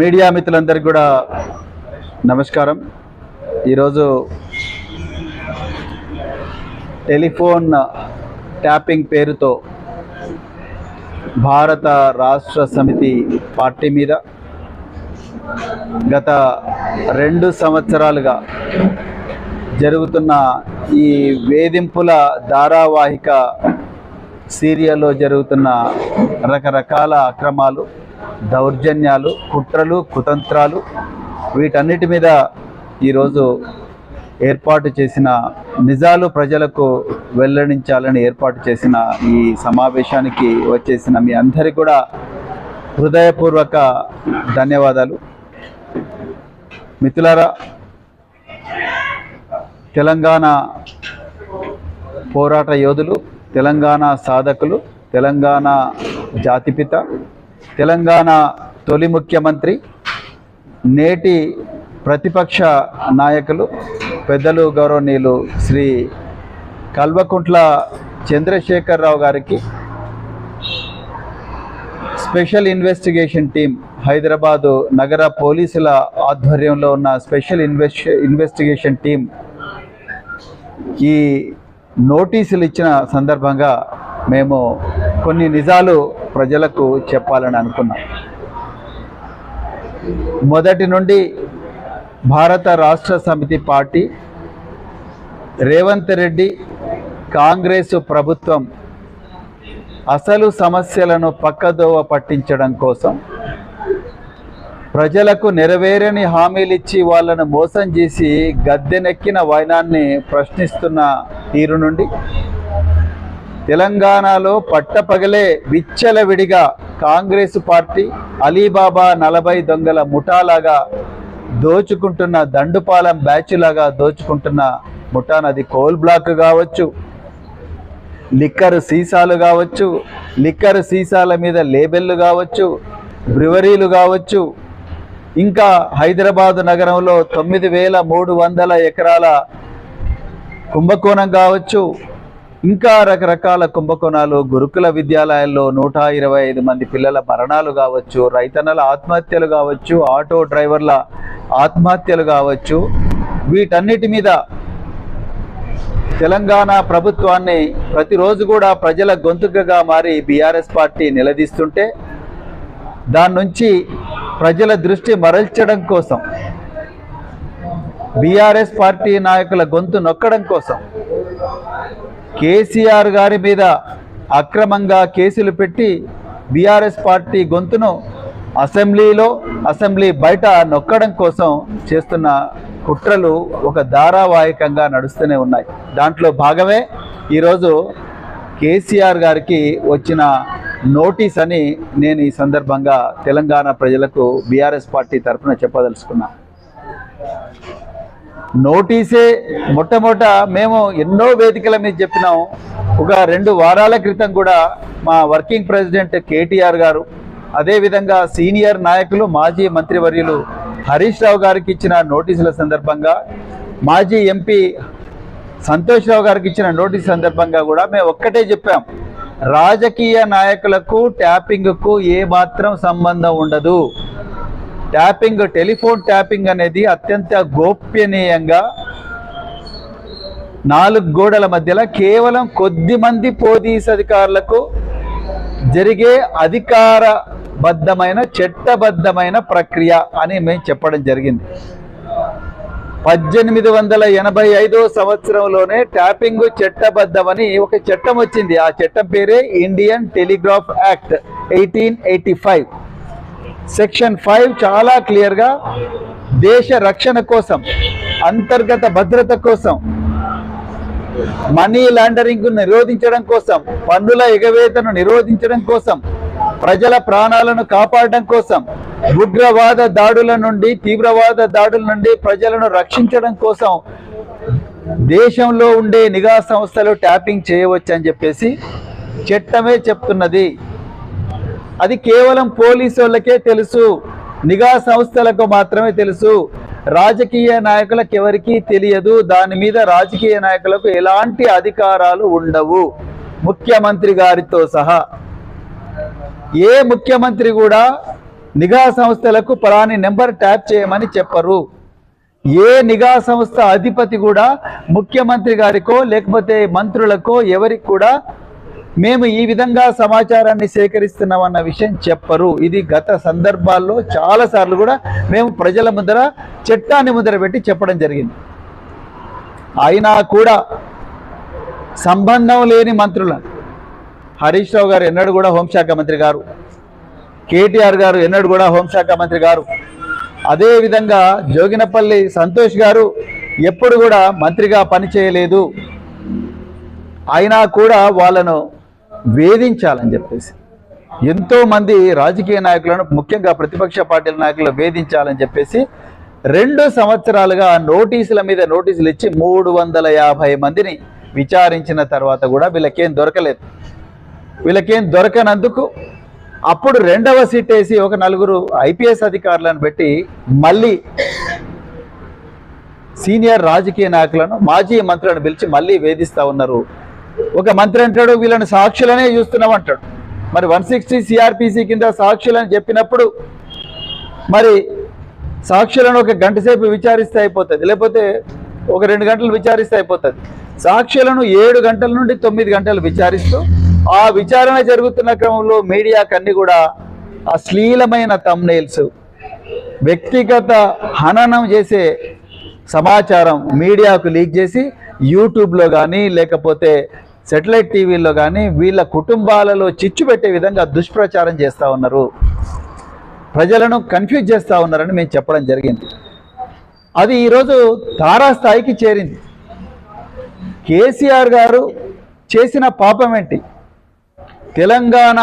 Media మిత్రులందరికీ కూడా నమస్కారం. ఈరోజు టెలిఫోన్ ట్యాపింగ్ పేరుతో భారత రాష్ట్ర సమితి పార్టీ మీద గత రెండు సంవత్సరాలుగా జరుగుతున్న ఈ వేధింపుల ధారావాహిక సీరియల్లో జరుగుతున్న రకరకాల అక్రమాలు దౌర్జన్యాలు కుట్రలు కుతంత్రాలు వీటన్నిటి మీద ఈరోజు ఏర్పాటు చేసిన నిజాలు ప్రజలకు వెల్లడించాలని ఏర్పాటు చేసిన ఈ సమావేశానికి వచ్చేసిన మీ అందరికీ కూడా హృదయపూర్వక ధన్యవాదాలు. మిత్రులారా తెలంగాణ పోరాట యోధులు తెలంగాణ సాధకులు తెలంగాణ జాతిపిత తెలంగాణ తొలి ముఖ్యమంత్రి నేటి ప్రతిపక్ష నాయకులు పెద్దలు గౌరవనీయులు శ్రీ కల్వకుంట్ల చంద్రశేఖరరావు గారికి స్పెషల్ ఇన్వెస్టిగేషన్ టీం హైదరాబాదు నగర పోలీసుల ఆధ్వర్యంలో ఉన్న స్పెషల్ ఇన్వెస్ట్ ఇన్వెస్టిగేషన్ టీం ఈ నోటీసులు ఇచ్చిన సందర్భంగా మేము కొన్ని నిజాలు ప్రజలకు చెప్పాలని అనుకున్నాం. మొదటి నుండి భారత రాష్ట్ర సమితి పార్టీ రేవంత్ రెడ్డి కాంగ్రెస్ ప్రభుత్వం అసలు సమస్యలను పక్కదోవ పట్టించడం కోసం ప్రజలకు నెరవేరని హామీలిచ్చి వాళ్ళను మోసం చేసి గద్దెనెక్కిన వైనాన్ని ప్రశ్నిస్తున్న తీరు నుండి తెలంగాణలో పట్టపగలే విచ్చలవిడిగా కాంగ్రెస్ పార్టీ అలీబాబా నలభై దొంగల ముఠాలాగా దోచుకుంటున్న దండుపాలెం బ్యాచ్లాగా దోచుకుంటున్న దోచుకుంటున్న ముఠానది కోల్ బ్లాక్ కావచ్చు లిక్కర్ సీసాలు కావచ్చు లిక్కర్ సీసాల మీద లేబెల్లు కావచ్చు బ్రివరీలు కావచ్చు. ఇంకా హైదరాబాద్ నగరంలో తొమ్మిది వేల మూడు వందల ఎకరాల కుంభకోణం కావచ్చు. ఇంకా రకరకాల కుంభకోణాలు గురుకుల విద్యాలయాల్లో నూట ఇరవై ఐదు మంది పిల్లల మరణాలు కావచ్చు రైతన్నల ఆత్మహత్యలు కావచ్చు ఆటో డ్రైవర్ల ఆత్మహత్యలు కావచ్చు. వీటన్నిటి మీద తెలంగాణ ప్రభుత్వాన్ని ప్రతిరోజు కూడా ప్రజల గొంతుకగా మారి బీఆర్ఎస్ పార్టీ నిలదీస్తుంటే దాని నుంచి ప్రజల దృష్టి మరల్చడం కోసం బీఆర్ఎస్ పార్టీ నాయకుల గొంతు నొక్కడం కోసం కేసీఆర్ గారి మీద అక్రమంగా కేసులు పెట్టి బీఆర్ఎస్ పార్టీ గొంతును అసెంబ్లీలో అసెంబ్లీ బయట నొక్కడం కోసం చేస్తున్న కుట్రలు ఒక ధారావాహికంగా నడుస్తూనే ఉన్నాయి. దాంట్లో భాగమే ఈరోజు కేసీఆర్ గారికి వచ్చిన నోటీస్ అని నేను ఈ సందర్భంగా తెలంగాణ ప్రజలకు బీఆర్ఎస్ పార్టీ తరఫున చెప్పదలుచుకున్నాను నోటీసే మొట్టమొదట మేము ఎన్నో వేదికల మీద చెప్పినాం. ఒక రెండు వారాల క్రితం కూడా మా వర్కింగ్ ప్రెసిడెంట్ కేటీఆర్ గారు అదేవిధంగా సీనియర్ నాయకులు మాజీ మంత్రివర్యులు హరీష్ రావు గారికి ఇచ్చిన నోటీసుల సందర్భంగా మాజీ ఎంపీ సంతోష్ రావు గారికి ఇచ్చిన నోటీస్ సందర్భంగా కూడా మేము ఒక్కటే చెప్పాం. రాజకీయ నాయకులకు ట్యాపింగ్కు ఏమాత్రం సంబంధం ఉండదు. ట్యాపింగ్ టెలిఫోన్ ట్యాపింగ్ అనేది అత్యంత గోప్యనీయంగా నాలుగు గోడల మధ్యలో కేవలం కొద్ది మంది పోలీస్ అధికారులకు జరిగే అధికారబద్ధమైన చట్టబద్ధమైన ప్రక్రియ అని మేము చెప్పడం జరిగింది. పద్దెనిమిది వందల ఎనభై ఐదో సంవత్సరంలోనే ట్యాపింగ్ చట్టబద్ధమని ఒక చట్టం వచ్చింది. ఆ చట్టం పేరే Indian Telegraph Act eighteen eighty five. Section five చాలా క్లియర్గా దేశ రక్షణ కోసం అంతర్గత భద్రత కోసం మనీ లాండరింగ్ నిరోధించడం కోసం పన్నుల ఎగవేతను నిరోధించడం కోసం ప్రజల ప్రాణాలను కాపాడడం కోసం ఉగ్రవాద దాడుల నుండి తీవ్రవాద దాడుల నుండి ప్రజలను రక్షించడం కోసం దేశంలో ఉండే నిఘా సంస్థలు ట్యాపింగ్ చేయవచ్చు అని చెప్పేసి చట్టమే చెప్తున్నది. అది కేవలం పోలీసు వాళ్ళకే తెలుసు. నిఘా సంస్థలకు మాత్రమే తెలుసు. రాజకీయ నాయకులకు ఎవరికీ తెలియదు. దాని మీద రాజకీయ నాయకులకు ఎలాంటి అధికారాలు ఉండవు. ముఖ్యమంత్రి గారితో సహా. ఏ ముఖ్యమంత్రి కూడా నిఘా సంస్థలకు పలాని నెంబర్ ట్యాప్ చేయమని చెప్పరు. ఏ నిఘా సంస్థ అధిపతి కూడా ముఖ్యమంత్రి గారికో లేకపోతే మంత్రులకో ఎవరికి కూడా మేము ఈ విధంగా సమాచారాన్ని సేకరిస్తున్నామన్న విషయం చెప్పరు. ఇది గత సందర్భాల్లో చాలాసార్లు కూడా మేము ప్రజల ముందర చట్టాన్ని ముందర పెట్టి చెప్పడం జరిగింది. అయినా కూడా సంబంధం లేని మంత్రుల హరీష్ రావు గారు ఎన్నడూ కూడా హోంశాఖ మంత్రి గారు కేటీఆర్ గారు ఎన్నడూ కూడా హోంశాఖ మంత్రి గారు అదేవిధంగా జోగినపల్లి సంతోష్ గారు ఎప్పుడు కూడా మంత్రిగా పనిచేయలేదు. అయినా కూడా వాళ్ళను వేధించాలని చెప్పేసి. ఎంతో మంది రాజకీయ నాయకులను ముఖ్యంగా ప్రతిపక్ష పార్టీల నాయకులను వేధించాలని చెప్పేసి రెండు సంవత్సరాలుగా నోటీసుల మీద నోటీసులు ఇచ్చి మూడు వందల యాభై మందిని విచారించిన తర్వాత కూడా వీళ్ళకేం దొరకలేదు. వీళ్ళకేం దొరకనందుకు అప్పుడు రెండవ సీట్ వేసి ఒక నలుగురు ఐపీఎస్ అధికారులను పెట్టి మళ్ళీ సీనియర్ రాజకీయ నాయకులను మాజీ మంత్రులను పిలిచి మళ్ళీ వేధిస్తూ ఉన్నారు ఒక మంత్రి అంటాడు వీళ్ళని సాక్షులనే చూస్తున్నాం అంటాడు మరి వన్ సిక్స్టీ సిఆర్పిసి కింద సాక్షులని చెప్పినప్పుడు మరి సాక్షులను ఒక గంట సేపు విచారిస్తే అయిపోతుంది లేకపోతే ఒక రెండు గంటలు విచారిస్తే అయిపోతుంది. సాక్షులను ఏడు గంటల నుండి తొమ్మిది గంటలు విచారిస్తూ ఆ విచారణ జరుగుతున్న క్రమంలో మీడియాకు అన్ని కూడా అశ్లీలమైన తమ్నేల్స్ వ్యక్తిగత హననం చేసే సమాచారం మీడియాకు లీక్ చేసి యూట్యూబ్లో కానీ లేకపోతే సెటిలైట్ టీవీల్లో కానీ వీళ్ళ కుటుంబాలలో చిచ్చు పెట్టే విధంగా దుష్ప్రచారం చేస్తూ ఉన్నారు. ప్రజలను కన్ఫ్యూజ్ చేస్తూ ఉన్నారని మేము చెప్పడం జరిగింది. అది ఈరోజు తారాస్థాయికి చేరింది. కేసీఆర్ గారు చేసిన పాపం ఏంటి? తెలంగాణ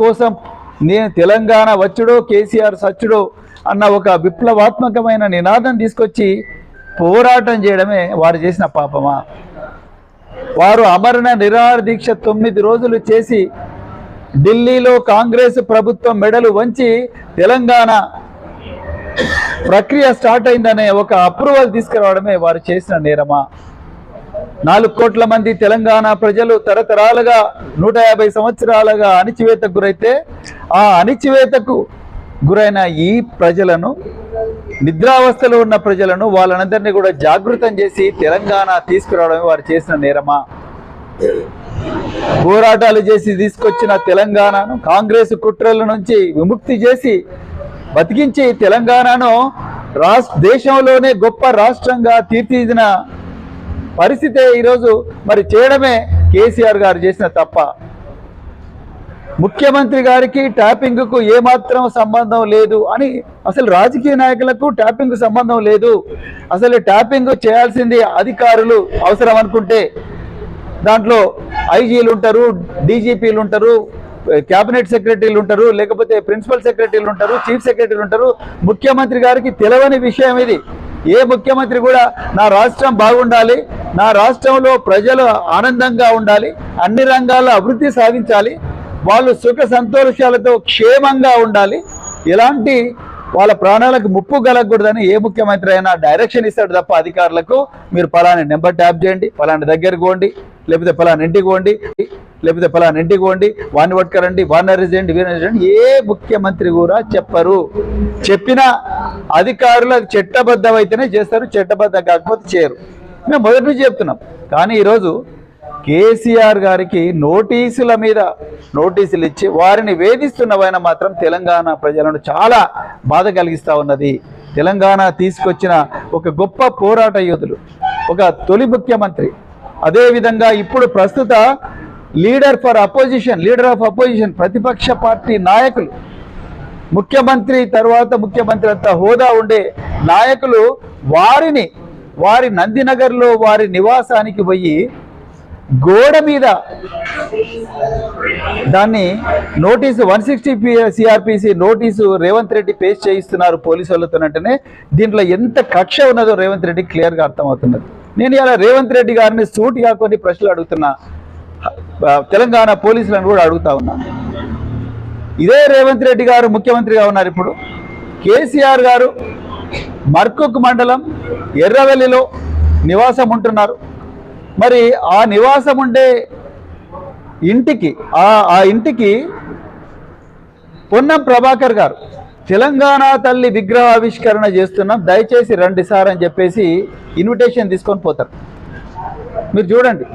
కోసం నేను తెలంగాణ వచ్చుడో కేసీఆర్ సచ్చుడో అన్న ఒక విప్లవాత్మకమైన నినాదం తీసుకొచ్చి పోరాటం చేయడమే వారు చేసిన పాపమా? వారు అమరణ నిరాహార దీక్ష తొమ్మిది రోజులు చేసి ఢిల్లీలో కాంగ్రెస్ ప్రభుత్వం మెడలు వంచి తెలంగాణ ప్రక్రియ స్టార్ట్ అయిందనే ఒక అప్రూవల్ తీసుకురావడమే వారు చేసిన నేరమా? నాలుగు కోట్ల మంది తెలంగాణ ప్రజలు తరతరాలుగా నూట యాభై సంవత్సరాలుగా అణిచివేతకు గురైతే ఆ అణిచివేతకు గురైన ఈ ప్రజలను నిద్రావస్థలో ఉన్న ప్రజలను వాళ్ళందరినీ కూడా జాగృతం చేసి తెలంగాణ తీసుకురావడమే వారు చేసిన నేరమా? పోరాటాలు చేసి తీసుకొచ్చిన తెలంగాణను కాంగ్రెస్ కుట్రల నుంచి విముక్తి చేసి బతికించి తెలంగాణను రాష్ట్ర దేశంలోనే గొప్ప రాష్ట్రంగా తీర్చిదిన పరిస్థితే ఈరోజు మరి చేయడమే కేసీఆర్ గారు చేసిన తప్ప. ముఖ్యమంత్రి గారికి ట్యాపింగ్కు ఏమాత్రం సంబంధం లేదు అని అసలు రాజకీయ నాయకులకు ట్యాపింగ్ సంబంధం లేదు. అసలు ట్యాపింగ్ చేయాల్సింది అధికారులు అవసరం అనుకుంటే దాంట్లో ఐజీలు ఉంటారు డీజీపీలు ఉంటారు క్యాబినెట్ సెక్రటరీలు ఉంటారు లేకపోతే ప్రిన్సిపల్ సెక్రటరీలు ఉంటారు చీఫ్ సెక్రటరీలు ఉంటారు. ముఖ్యమంత్రి గారికి తెలవని విషయం ఇది. ఏ ముఖ్యమంత్రి కూడా నా రాష్ట్రం బాగుండాలి నా రాష్ట్రంలో ప్రజలు ఆనందంగా ఉండాలి అన్ని రంగాల అభివృద్ధి సాధించాలి వాళ్ళు సుఖ సంతోషాలతో క్షేమంగా ఉండాలి. ఎలాంటి వాళ్ళ ప్రాణాలకు ముప్పు కలగకూడదని ఏ ముఖ్యమంత్రి అయినా డైరెక్షన్ ఇస్తాడు తప్ప అధికారులకు మీరు ఫలాని నెంబర్ ట్యాప్ చేయండి ఫలాని దగ్గరకు పోండి లేకపోతే ఫలాని ఇంటికి పోండి లేకపోతే ఫలాని ఇంటికి పోండి వాడిని పట్టుకరండి వాడిని అరెస్ట్ చేయండి వీరిని చేయండి ఏ ముఖ్యమంత్రి కూడా చెప్పరు. చెప్పిన అధికారులు అది చట్టబద్ధమైతేనే చేస్తారు చట్టబద్ధం కాకపోతే చేయరు. మేము మొదటి నుంచి చెప్తున్నాం. కానీ ఈరోజు కేసీఆర్ గారికి నోటీసుల మీద నోటీసులు ఇచ్చి వారిని వేధిస్తున్నవైన మాత్రం తెలంగాణ ప్రజలను చాలా బాధ కలిగిస్తూ ఉన్నది. తెలంగాణ తీసుకొచ్చిన ఒక గొప్ప పోరాట యోధులు ఒక తొలి ముఖ్యమంత్రి. అదేవిధంగా ఇప్పుడు ప్రస్తుత leader for opposition leader of opposition ప్రతిపక్ష పార్టీ నాయకులు ముఖ్యమంత్రి తర్వాత ముఖ్యమంత్రి అంత హోదా ఉండే నాయకులు వారిని వారి నందినగర్లో వారి నివాసానికి పోయి గోడ మీద దాన్ని notice one sixty CRPC notice Revanth Reddy paste చేయిస్తున్నారు పోలీసు వాళ్ళతోనంటేనే దీంట్లో ఎంత కక్ష ఉన్నదో రేవంత్ రెడ్డి క్లియర్గా అర్థమవుతున్నది. నేను ఇలా రేవంత్ రెడ్డి గారిని సూటిగా కొన్ని ప్రశ్నలు అడుగుతున్నా. తెలంగాణ పోలీసులను కూడా అడుగుతా ఉన్నా. ఇదే రేవంత్ రెడ్డి గారు ముఖ్యమంత్రిగా ఉన్నారు ఇప్పుడు. కేసీఆర్ గారు మర్కుక్ మండలం ఎర్రవెల్లిలో నివాసం ఉంటున్నారు. మరి ఆ నివాసం ఉండే ఇంటికి ఆ ఆ ఇంటికి పొన్నం ప్రభాకర్ గారు తెలంగాణ తల్లి విగ్రహ ఆవిష్కరణ చేస్తున్నాం దయచేసి రండి సార్ అని చెప్పేసి ఇన్విటేషన్ తీసుకొని పోతారు. మీరు చూడండి.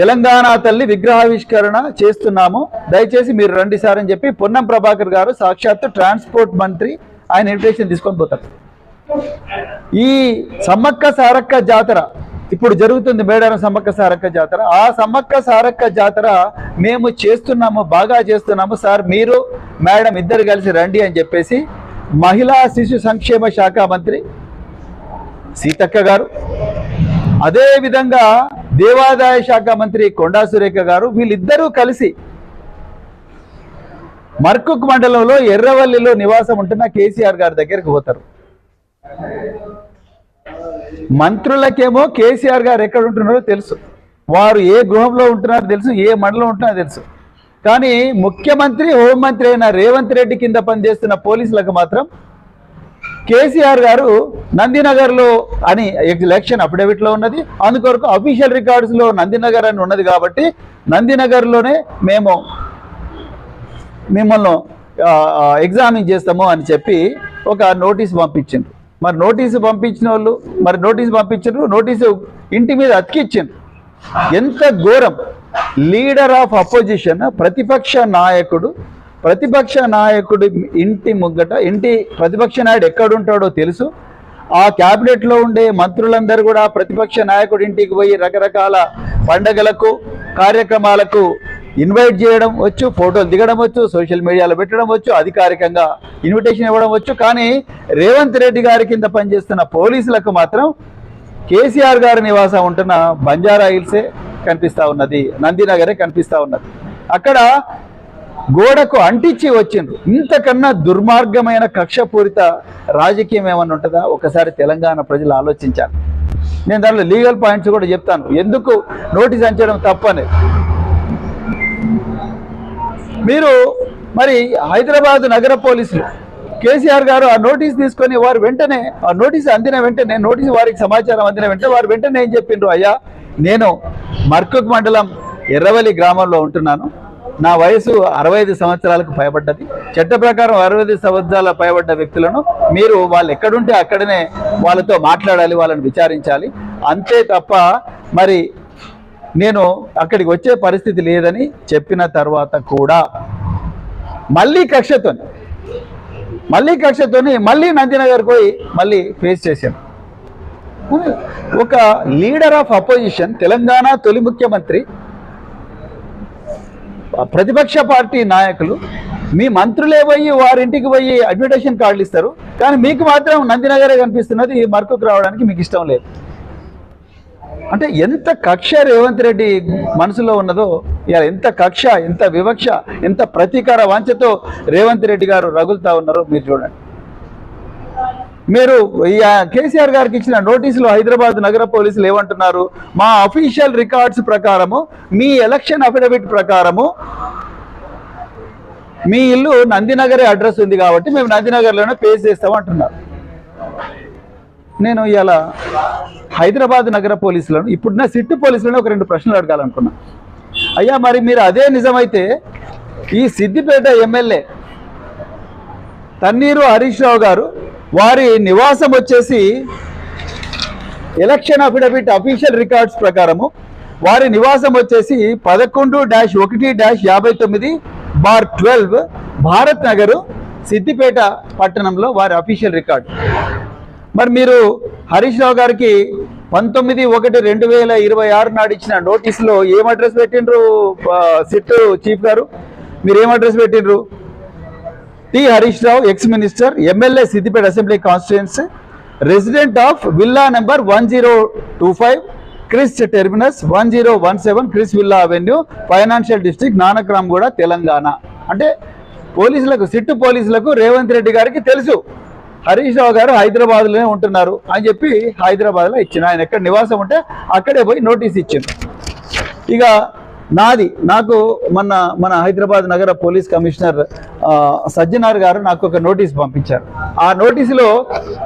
తెలంగాణ తల్లి విగ్రహావిష్కరణ చేస్తున్నాము దయచేసి మీరు రండి సార్ అని చెప్పి పొన్నం ప్రభాకర్ గారు సాక్షాత్తు ట్రాన్స్పోర్ట్ మంత్రి ఆయన ఇన్విటేషన్ తీసుకొని పోతారు. ఈ సమ్మక్క సారక్క జాతర ఇప్పుడు జరుగుతుంది మేడారం సమ్మక్క సారక్క జాతర. ఆ సమ్మక్క సారక్క జాతర మేము చేస్తున్నాము బాగా చేస్తున్నాము. సార్ మీరు మేడం ఇద్దరు కలిసి రండి అని చెప్పేసి మహిళా శిశు సంక్షేమ శాఖ మంత్రి సీతక్క గారు అదేవిధంగా దేవాదాయ శాఖ మంత్రి కొండా సురేఖ గారు వీళ్ళిద్దరూ కలిసి మర్కుక్ మండలంలో ఎర్రవల్లిలో నివాసం ఉంటున్న కేసీఆర్ గారి దగ్గరికి పోతారు. మంత్రులకేమో కేసీఆర్ గారు ఎక్కడ ఉంటున్నారో తెలుసు. వారు ఏ గృహంలో ఉంటున్నారో తెలుసు ఏ మండలం ఉంటున్నారో తెలుసు. కానీ ముఖ్యమంత్రి హోంమంత్రి అయిన రేవంత్ రెడ్డి కింద పనిచేస్తున్న పోలీసులకు మాత్రం కేసీఆర్ గారు నందినగర్లో అని ఎలక్షన్ అఫిడవిట్లో ఉన్నది. అందుకొరకు అఫీషియల్ రికార్డ్స్లో నందినగర్ అని ఉన్నది కాబట్టి నందినగర్లోనే మేము మిమ్మల్ని ఎగ్జామిన్ చేస్తాము అని చెప్పి ఒక నోటీస్ పంపించిండ్రు. మరి నోటీసు పంపించిన వాళ్ళు మరి నోటీసు పంపించారు నోటీసు ఇంటి మీద అతికిచ్చిండ్రు. ఎంత ఘోరం. లీడర్ ఆఫ్ అపోజిషన్ ప్రతిపక్ష నాయకుడు ప్రతిపక్ష నాయకుడు ఇంటి ముగ్గట ఇంటి ప్రతిపక్ష నాయుడు ఎక్కడుంటాడో తెలుసు. ఆ క్యాబినెట్లో ఉండే మంత్రులందరూ కూడా ప్రతిపక్ష నాయకుడి ఇంటికి పోయి రకరకాల పండగలకు కార్యక్రమాలకు ఇన్వైట్ చేయడం వచ్చు ఫోటోలు దిగడం వచ్చు సోషల్ మీడియాలో పెట్టడం వచ్చు అధికారికంగా ఇన్విటేషన్ ఇవ్వడం వచ్చు. కానీ రేవంత్ రెడ్డి గారి కింద పనిచేస్తున్న పోలీసులకు మాత్రం కేసీఆర్ గారి నివాసం ఉంటున్న బంజారా హిల్సే కనిపిస్తా ఉన్నది నందినగరే కనిపిస్తూ ఉన్నది. అక్కడ గోడకు అంటించి వచ్చిండ్రు. ఇంతకన్నా దుర్మార్గమైన కక్షపూరిత రాజకీయం ఏమన్నా ఉంటుందా? ఒకసారి తెలంగాణ ప్రజలు ఆలోచించాలి. నేను దానిలో లీగల్ పాయింట్స్ కూడా చెప్తాను. ఎందుకు నోటీస్ అంచడం తప్పని మీరు మరి హైదరాబాద్ నగర పోలీసులు కేసీఆర్ గారు ఆ నోటీస్ తీసుకొని వారు వెంటనే ఆ నోటీస్ అందిన వెంటనే నోటీస్ వారికి సమాచారం అందిన వెంటనే వారు వెంటనే ఏం చెప్పిండ్రు? అయ్యా నేను మర్కుక్ మండలం ఎర్రవల్లి గ్రామంలో ఉంటున్నాను. నా వయసు అరవై ఐదు సంవత్సరాలకు పైబడ్డది. చట్ట ప్రకారం అరవై ఐదు సంవత్సరాల పైబడ్డ వ్యక్తులను మీరు వాళ్ళు ఎక్కడుంటే అక్కడనే వాళ్ళతో మాట్లాడాలి వాళ్ళని విచారించాలి. అంతే తప్ప మరి నేను అక్కడికి వచ్చే పరిస్థితి లేదని చెప్పిన తర్వాత కూడా మళ్ళీ కక్షతోని మళ్ళీ కక్షతోని మళ్ళీ నందినగర్ పోయి మళ్ళీ ఫేస్ చేశాను. ఒక లీడర్ ఆఫ్ అపోజిషన్ తెలంగాణ తొలి ముఖ్యమంత్రి ప్రతిపక్ష పార్టీ నాయకులు మీ మంత్రులే పోయి వారింటికి పోయి అడ్మిటేషన్ కార్డులు ఇస్తారు. కానీ మీకు మాత్రం నందినగరే కనిపిస్తున్నది మరకుకు రావడానికి మీకు ఇష్టం లేదు. అంటే ఎంత కక్ష రేవంత్ రెడ్డి మనసులో ఉన్నదో ఇలా ఎంత కక్ష ఎంత వివక్ష ఎంత ప్రతీకార వాంఛతో రేవంత్ రెడ్డి గారు రగులుతా ఉన్నారో మీరు చూడండి. మీరు కేసీఆర్ గారికి ఇచ్చిన నోటీసులు హైదరాబాద్ నగర పోలీసులు ఏమంటున్నారు? మా అఫీషియల్ రికార్డ్స్ ప్రకారము మీ ఎలక్షన్ అఫిడవిట్ ప్రకారము మీ ఇల్లు నందినగరే అడ్రస్ ఉంది కాబట్టి మేము నందినగర్లోనే పే చేస్తాం అంటున్నారు నేను ఇలా హైదరాబాద్ నగర పోలీసులను ఇప్పుడున్న సిట్టు పోలీసులను ఒక రెండు ప్రశ్నలు అడగాలనుకున్నా. అయ్యా మరి మీరు అదే నిజమైతే ఈ సిద్దిపేట ఎమ్మెల్యే తన్నీరు హరీష్ రావు గారు వారి నివాసం వచ్చేసి ఎలక్షన్ అఫిడవిట్ అఫీషియల్ రికార్డ్స్ ప్రకారము వారి నివాసం వచ్చేసి పదకొండు డాష్ ఒకటి డాష్ యాభై తొమ్మిది బార్ ట్వెల్వ్ భారత్ నగరు సిద్దిపేట పట్టణంలో వారి అఫీషియల్ రికార్డ్. మరి మీరు హరీష్ రావు గారికి పంతొమ్మిది ఒకటి రెండు వేల ఇరవై ఆరు నాడు ఇచ్చిన నోటీసులో ఏం అడ్రస్ పెట్టిండ్రు సిట్ చీఫ్ గారు? మీరు ఏం అడ్రస్ పెట్టిండ్రు? T Harish Rao ex minister MLA Siddipet assembly constituency resident of villa number one zero two five Kris terminus one zero one seven Kris villa avenue financial district Nanakramguda Telangana. అంటే పోలీసులకు sit పోలీసులకు రేవంత్ రెడ్డి గారికి తెలుసు. హరీష్ రావు గారు హైదరాబాద్లోనే ఉంటున్నారు అని చెప్పి హైదరాబాద్లో ఇచ్చిన. ఆయన ఎక్కడ నివాసం ఉంటే అక్కడే పోయి నోటీస్ ఇచ్చింది ఇక నాది నాకు మొన్న మన హైదరాబాద్ నగర పోలీస్ కమిషనర్ సజ్జనార్ గారు నాకు ఒక నోటీస్ పంపించారు. ఆ నోటీసులో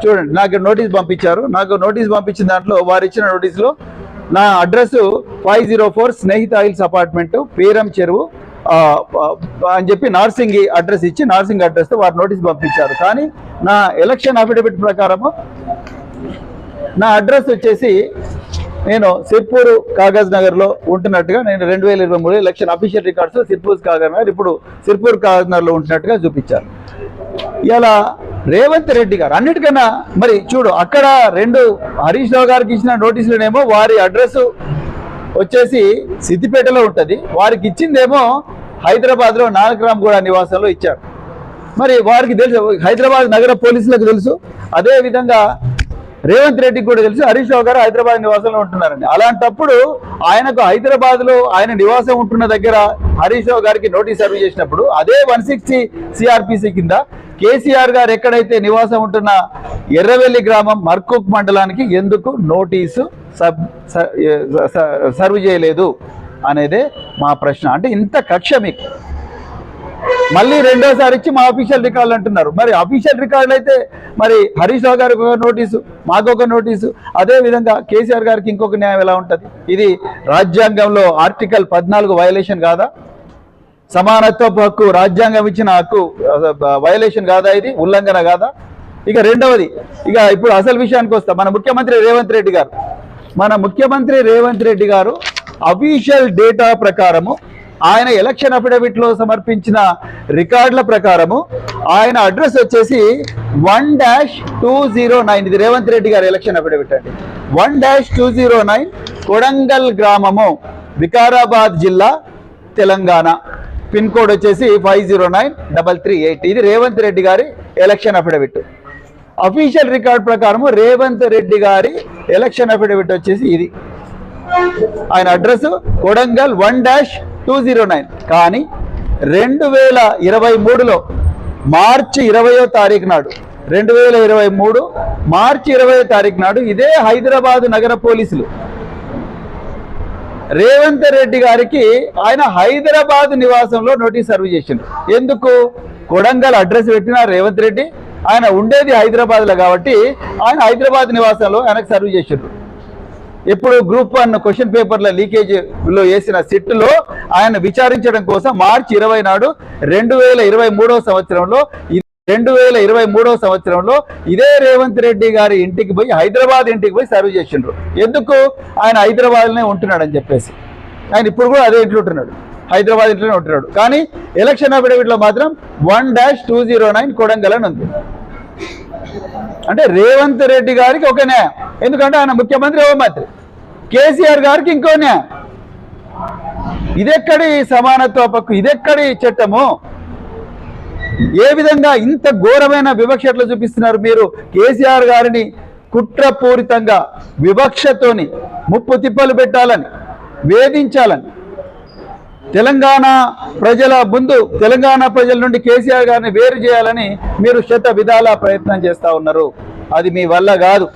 చూడండి నాకు నోటీస్ పంపించారు. నాకు నోటీస్ పంపించిన దాంట్లో వారు ఇచ్చిన నోటీసులో నా address five zero four Snehitha oils apartment Peeramcheruvu అని చెప్పి నార్సింగ్ అడ్రస్ ఇచ్చి నార్సింగ్ అడ్రస్తో వారు నోటీస్ పంపించారు. కానీ నా ఎలక్షన్ అఫిడవిట్ ప్రకారము నా అడ్రస్ వచ్చేసి నేను సిర్పూర్ కాగజ్ నగర్లో ఉంటున్నట్టుగా నేను రెండు వేల ఇరవై మూడు election official records Sirpur Kagaz Nagar ఇప్పుడు సిర్పూర్ కాగజ్ నగర్లో ఉంటున్నట్టుగా చూపించారు. ఇలా రేవంత్ రెడ్డి గారు అన్నిటికన్నా మరి చూడు అక్కడ రెండు హరీష్ రావు గారికి ఇచ్చిన నోటీసులనేమో వారి అడ్రస్ వచ్చేసి సిద్దిపేటలో ఉంటుంది. వారికి ఇచ్చిందేమో హైదరాబాద్లో నానక్రామ్ గూడ నివాసంలో ఇచ్చారు. మరి వారికి తెలుసు హైదరాబాద్ నగర పోలీసులకు తెలుసు అదే విధంగా రేవంత్ రెడ్డికి కూడా తెలుసు హరీష్ రావు గారు హైదరాబాద్ నివాసంలో ఉంటున్నారండి అలాంటప్పుడు ఆయనకు హైదరాబాద్లో ఆయన నివాసం ఉంటున్న దగ్గర హరీష్ రావు గారికి నోటీస్ సర్వ్ చేసినప్పుడు అదే వన్ సిక్స్టీ సిఆర్పిసి కింద కేసీఆర్ గారు ఎక్కడైతే నివాసం ఉంటున్న ఎర్రవెల్లి గ్రామం మర్కుక్ మండలానికి ఎందుకు నోటీసు సబ్ స- సర్వ్ చేయలేదు? అనేది మా ప్రశ్న. అంటే ఇంత కక్ష మీకు. మళ్ళీ రెండోసారి ఇచ్చి మా అఫీషియల్ రికార్డులు అంటున్నారు. మరి అఫీషియల్ రికార్డులు అయితే మరి హరీష్ రావు గారికి ఒక నోటీసు మాకు ఒక నోటీసు. అదే విధంగా కేసీఆర్ గారికి ఇంకొక న్యాయం ఎలా ఉంటుంది? ఇది రాజ్యాంగంలో ఆర్టికల్ పద్నాలుగు వయలేషన్ కాదా? సమానత్వపు హక్కు రాజ్యాంగం ఇచ్చిన హక్కు వయలేషన్ కాదా ఇది? ఉల్లంఘన కాదా? ఇక రెండవది ఇక ఇప్పుడు అసలు విషయానికి వస్తాం. మన ముఖ్యమంత్రి రేవంత్ రెడ్డి గారు. మన ముఖ్యమంత్రి రేవంత్ రెడ్డి గారు అఫీషియల్ డేటా ప్రకారము ఆయన ఎలక్షన్ అఫిడవిట్లో సమర్పించిన రికార్డుల ప్రకారము ఆయన అడ్రస్ వచ్చేసి one dash two zero nine ఇది రేవంత్ రెడ్డి గారి ఎలక్షన్ అఫిడవిట్ అండి. One dash two zero nine Kodangal గ్రామము వికారాబాద్ జిల్లా తెలంగాణ. పిన్ కోడ్ వచ్చేసి five zero nine double three eight ఇది రేవంత్ రెడ్డి గారి ఎలక్షన్ అఫిడవిట్ అఫీషియల్ రికార్డ్ ప్రకారము రేవంత్ రెడ్డి గారి ఎలక్షన్ అఫిడవిట్ వచ్చేసి ఇది. ఆయన address Kodangal one dash two zero nine. కానీ రెండు వేల ఇరవై మూడులో మార్చి ఇరవయో తారీఖు నాడు రెండు వేల ఇరవై మూడు మార్చి ఇరవయో తారీఖు నాడు ఇదే హైదరాబాద్ నగర పోలీసులు రేవంత్ రెడ్డి గారికి ఆయన హైదరాబాద్ నివాసంలో నోటీస్ సర్వ్ చేసిండు. ఎందుకు? కొడంగల్ అడ్రస్ పెట్టిన రేవంత్ రెడ్డి ఆయన ఉండేది హైదరాబాద్లో కాబట్టి ఆయన హైదరాబాద్ నివాసంలో ఆయనకు సర్వ్ చేసిండ్రు ఇప్పుడు గ్రూప్ వన్ క్వశ్చన్ పేపర్ల లీకేజ్లో వేసిన సిట్లో ఆయన విచారించడం కోసం మార్చి ఇరవై నాడు రెండు వేల ఇరవై సంవత్సరంలో రెండు వేల ఇరవై మూడవ సంవత్సరంలో ఇదే రేవంత్ రెడ్డి గారి ఇంటికి పోయి హైదరాబాద్ ఇంటికి పోయి సర్వ్ చేసిండ్రు. ఎందుకు? ఆయన హైదరాబాద్లోనే ఉంటున్నాడు అని చెప్పేసి. ఆయన ఇప్పుడు కూడా అదే ఇంట్లో ఉంటున్నాడు. హైదరాబాద్ ఇంట్లోనే ఉంటున్నాడు. కానీ ఎలక్షన్ అఫిడవిట్లో మాత్రం one dash two zero nine Kodangal అని ఉంది. అంటే రేవంత్ రెడ్డి గారికి ఒక న్యాయం. ఎందుకంటే ఆయన ముఖ్యమంత్రి హోంమంత్రి. కేసీఆర్ గారికి ఇంకోనే. ఇదెక్కడి సమానత్వ పక్కు ఇదెక్కడి చట్టము? ఏ విధంగా ఇంత ఘోరమైన వివక్ష ఎట్లా చూపిస్తున్నారు మీరు? కేసీఆర్ గారిని కుట్రపూరితంగా వివక్షతోని ముప్పు తిప్పలు పెట్టాలని వేధించాలని తెలంగాణ ప్రజల ముందు తెలంగాణ ప్రజల నుండి కేసీఆర్ గారిని వేరు చేయాలని మీరు శత విధాల ప్రయత్నం చేస్తూ ఉన్నారు. అది మీ వల్ల కాదు.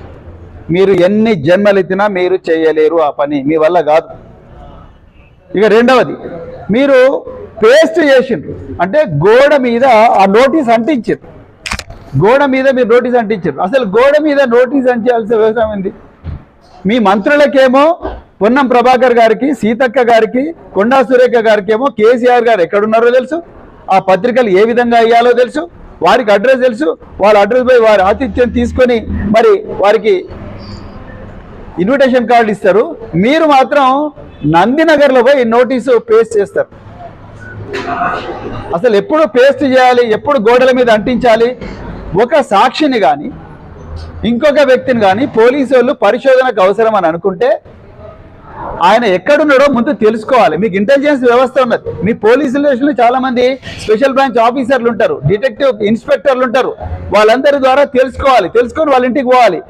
మీరు ఎన్ని జన్మలెత్తినా మీరు చేయలేరు ఆ పని. మీ వల్ల కాదు. ఇక రెండవది మీరు పేస్ట్ చేసిండ్రు. అంటే గోడ మీద ఆ నోటీస్ అంటించారు గోడ మీద మీరు నోటీస్ అంటించారు అసలు గోడ మీద నోటీస్ అంచాల్సిన అవసరం ఏంది? మీ మంత్రులకేమో పొన్నం ప్రభాకర్ గారికి సీతక్క గారికి కొండా సురేఖ గారికి ఏమో కేసీఆర్ గారు ఎక్కడున్నారో తెలుసు. ఆ పత్రికలు ఏ విధంగా అయ్యాలో తెలుసు. వారికి అడ్రస్ తెలుసు. వాళ్ళ అడ్రస్ పోయి వారి ఆతిథ్యం తీసుకొని మరి వారికి ఇన్విటేషన్ కార్డు ఇస్తారు. మీరు మాత్రం నందినగర్లో పోయి నోటీసు పేస్ట్ చేస్తారు. అసలు ఎప్పుడు పేస్ట్ చేయాలి ఎప్పుడు గోడల మీద అంటించాలి? ఒక సాక్షిని కానీ ఇంకొక వ్యక్తిని కానీ పోలీసు వాళ్ళు పరిశోధనకు అవసరం అని అనుకుంటే ఆయన ఎక్కడున్నాడో ముందు తెలుసుకోవాలి. మీకు ఇంటెలిజెన్స్ వ్యవస్థ ఉన్నది. మీ పోలీస్ స్టేషన్లో చాలా మంది స్పెషల్ బ్రాంచ్ ఆఫీసర్లు ఉంటారు. డిటెక్టివ్ ఇన్స్పెక్టర్లు ఉంటారు. వాళ్ళందరి ద్వారా తెలుసుకోవాలి. తెలుసుకొని వాళ్ళ ఇంటికి పోవాలి.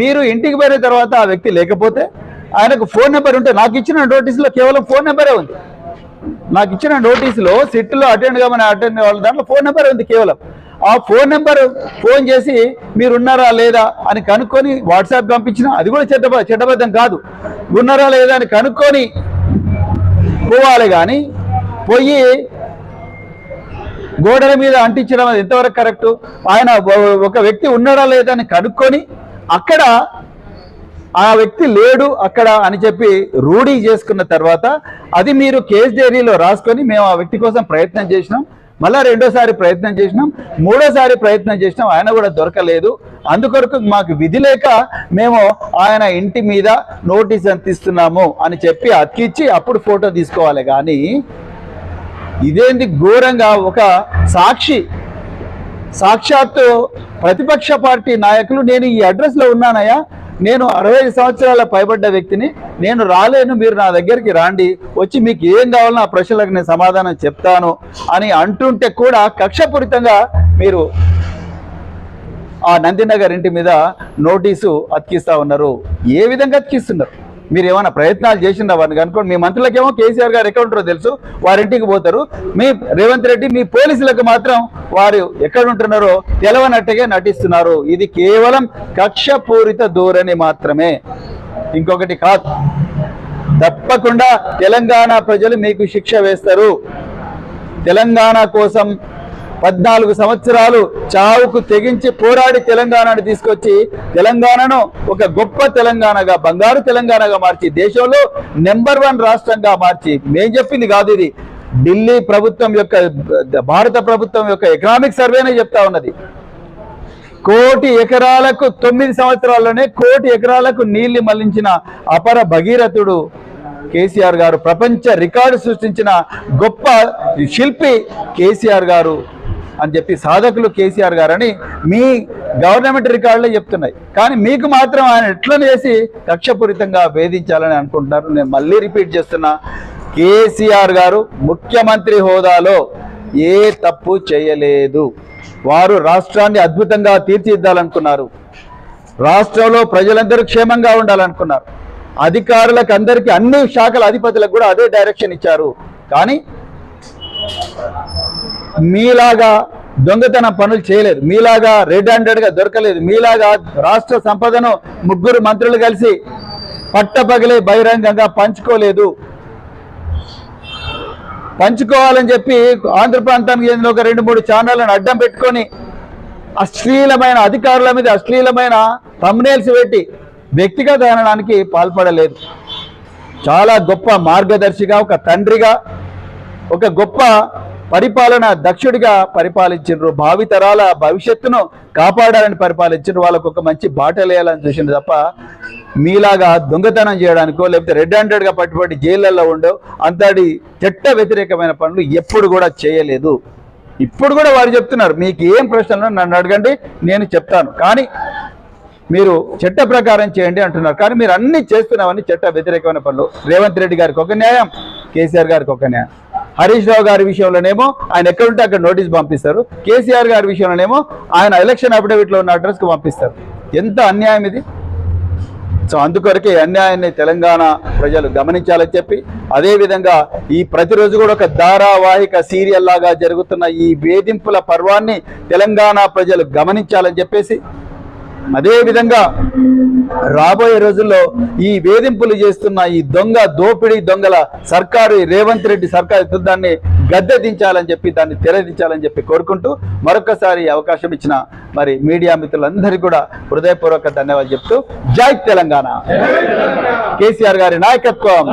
మీరు ఇంటికి పోయిన తర్వాత ఆ వ్యక్తి లేకపోతే ఆయనకు ఫోన్ నెంబర్ ఉంటే నాకు ఇచ్చిన నోటీసులో కేవలం ఫోన్ నెంబరే ఉంది. నాకు ఇచ్చిన నోటీసులో సిట్లో అటెండ్ కామని అటెండ్ వాళ్ళ దాంట్లో ఫోన్ నెంబర్ ఉంది కేవలం. ఆ ఫోన్ నెంబర్ ఫోన్ చేసి మీరున్నారా లేదా అని కనుక్కొని వాట్సాప్ పంపించిన అది కూడా చెడ్డ చెడ్డబద్ధం కాదు. ఉన్నారా లేదా అని కనుక్కొని పోవాలి కానీ పోయి గోడల మీద అంటించడం అది ఎంతవరకు కరెక్ట్? ఆయన ఒక వ్యక్తి ఉన్నాడా లేదా అని కనుక్కొని అక్కడ ఆ వ్యక్తి లేడు అక్కడ అని చెప్పి రూఢీ చేసుకున్న తర్వాత అది మీరు కేస్ డైరీలో రాసుకొని మేము ఆ వ్యక్తి కోసం ప్రయత్నం చేసినాం. మళ్ళా రెండోసారి ప్రయత్నం చేసినాం మూడోసారి ప్రయత్నం చేసినాం ఆయన కూడా దొరకలేదు. అందుకొరకు మాకు విధి లేక మేము ఆయన ఇంటి మీద నోటీస్ అందిస్తున్నాము అని చెప్పి అతికిచ్చి అప్పుడు ఫోటో తీసుకోవాలి. కానీ ఇదేంది ఘోరంగా ఒక సాక్షి సాక్షాత్తు ప్రతిపక్ష పార్టీ నాయకులు నేను ఈ అడ్రస్లో ఉన్నానయ్యా. నేను అరవై సంవత్సరాల పైబడ్డ వ్యక్తిని నేను రాలేను మీరు నా దగ్గరికి రాండి వచ్చి మీకు ఏం కావాలో ఆ ప్రశ్నలకు నేను సమాధానం చెప్తాను అని అంటుంటే కూడా కక్షపూరితంగా మీరు ఆ నందినగర్ ఇంటి మీద నోటీసు అతికిస్తా ఉన్నారు. ఏ విధంగా అతికిస్తున్నారు? మీరు ఏమైనా ప్రయత్నాలు చేసిందా వారిని కనుక్కోండి. మీ మంత్రులకేమో కేసీఆర్ గారు ఎక్కడ ఉంటారో తెలుసు. వారింటికి పోతారు. మీ రేవంత్ రెడ్డి మీ పోలీసులకు మాత్రం వారు ఎక్కడ ఉంటున్నారో తెలవనట్టుగా నటిస్తున్నారు. ఇది కేవలం కక్షపూరిత ధోరణి మాత్రమే. ఇంకొకటి కాదు. తప్పకుండా తెలంగాణ ప్రజలు మీకు శిక్ష వేస్తారు. తెలంగాణ కోసం పద్నాలుగు సంవత్సరాలు చావుకు తెగించి పోరాడి తెలంగాణను తీసుకొచ్చి తెలంగాణను ఒక గొప్ప తెలంగాణగా బంగారు తెలంగాణగా మార్చి దేశంలో నెంబర్ వన్ రాష్ట్రంగా మార్చి. మేం చెప్పింది కాదు ఇది. ఢిల్లీ ప్రభుత్వం యొక్క భారత ప్రభుత్వం యొక్క ఎకనామిక్ సర్వేనే చెప్తా ఉన్నది. కోటి ఎకరాలకు తొమ్మిది సంవత్సరాల్లోనే కోటి ఎకరాలకు నీళ్ళు మళ్ళించిన అపర భగీరథుడు కేసీఆర్ గారు ప్రపంచ రికార్డు సృష్టించిన గొప్ప శిల్పి కేసీఆర్ గారు. అని చెప్పి సాధకులు కేసీఆర్ గారని మీ గవర్నమెంట్ రికార్డులే చెప్తున్నాయి. కానీ మీకు మాత్రం ఆయన ఎట్లా చేసి కక్షపూరితంగా వేధించాలని అనుకుంటున్నారు? నేను మళ్ళీ రిపీట్ చేస్తున్నా. కేసీఆర్ గారు ముఖ్యమంత్రి హోదాలో ఏ తప్పు చేయలేదు. వారు రాష్ట్రాన్ని అద్భుతంగా తీర్చిదిద్దాలనుకున్నారు. రాష్ట్రంలో ప్రజలందరూ క్షేమంగా ఉండాలనుకున్నారు. అధికారులకు అందరికీ అన్ని శాఖల అధిపతులకు కూడా అదే డైరెక్షన్ ఇచ్చారు. కానీ మీలాగా దొంగతన పనులు చేయలేదు. మీలాగా రెడ్ హ్యాండెడ్గా దొరకలేదు. మీలాగా రాష్ట్ర సంపదను ముగ్గురు మంత్రులు కలిసి పట్టపగలే బహిరంగంగా పంచుకోలేదు. పంచుకోవాలని చెప్పి ఆంధ్ర ప్రాంతానికి చెందిన ఒక రెండు మూడు ఛానళ్ళను అడ్డం పెట్టుకొని అశ్లీలమైన అధికారుల మీద అశ్లీలమైన తమ్నేల్స్ పెట్టి వ్యక్తిగత హననానికి పాల్పడలేదు. చాలా గొప్ప మార్గదర్శిగా ఒక తండ్రిగా ఒక గొప్ప పరిపాలన దక్షుడిగా పరిపాలించారు భావితరాల భవిష్యత్తును కాపాడాలని పరిపాలించారు వాళ్ళకు ఒక మంచి బాటలేయాలని చూసిండ్రు తప్ప మీలాగా దొంగతనం చేయడానికో లేకపోతే రెడ్ హ్యాండెడ్గా పట్టుబడి జైళ్ళల్లో ఉండో అంతటి చట్ట వ్యతిరేకమైన పనులు ఎప్పుడు కూడా చేయలేదు. ఇప్పుడు కూడా వారు చెప్తున్నారు మీకు ఏం ప్రశ్నలు నన్ను అడగండి నేను చెప్తాను. కానీ మీరు చట్ట ప్రకారం చేయండి అంటున్నారు. కానీ మీరు అన్ని చేస్తున్నామని చట్ట వ్యతిరేకమైన పనులు. రేవంత్ రెడ్డి గారికి ఒక న్యాయం. కేసీఆర్ గారికి ఒకనే హరీష్ రావు గారి విషయంలోనేమో ఆయన ఎక్కడుంటే అక్కడ నోటీస్ పంపిస్తారు. కేసీఆర్ గారి విషయంలోనేమో ఆయన ఎలక్షన్ అఫిడవిట్లో ఉన్న అడ్రస్కి పంపిస్తారు. ఎంత అన్యాయం ఇది? సో అందుకొరకే అన్యాయాన్ని తెలంగాణ ప్రజలు గమనించాలని చెప్పి అదేవిధంగా ఈ ప్రతిరోజు కూడా ఒక ధారావాహిక సీరియల్ లాగా జరుగుతున్న ఈ వేధింపుల పర్వాన్ని తెలంగాణ ప్రజలు గమనించాలని చెప్పేసి అదే విధంగా రాబోయే రోజుల్లో ఈ వేధింపులు చేస్తున్న ఈ దొంగ దోపిడీ దొంగల సర్కారు రేవంత్ రెడ్డి సర్కారు దాన్ని గద్దె దించాలని చెప్పి దాన్ని తెరదించాలని చెప్పి కోరుకుంటూ మరొకసారి అవకాశం ఇచ్చిన మరి మీడియా మిత్రులందరికీ కూడా హృదయపూర్వక ధన్యవాదాలు చెప్తూ జై తెలంగాణ. కేసీఆర్ గారి నాయకత్వం.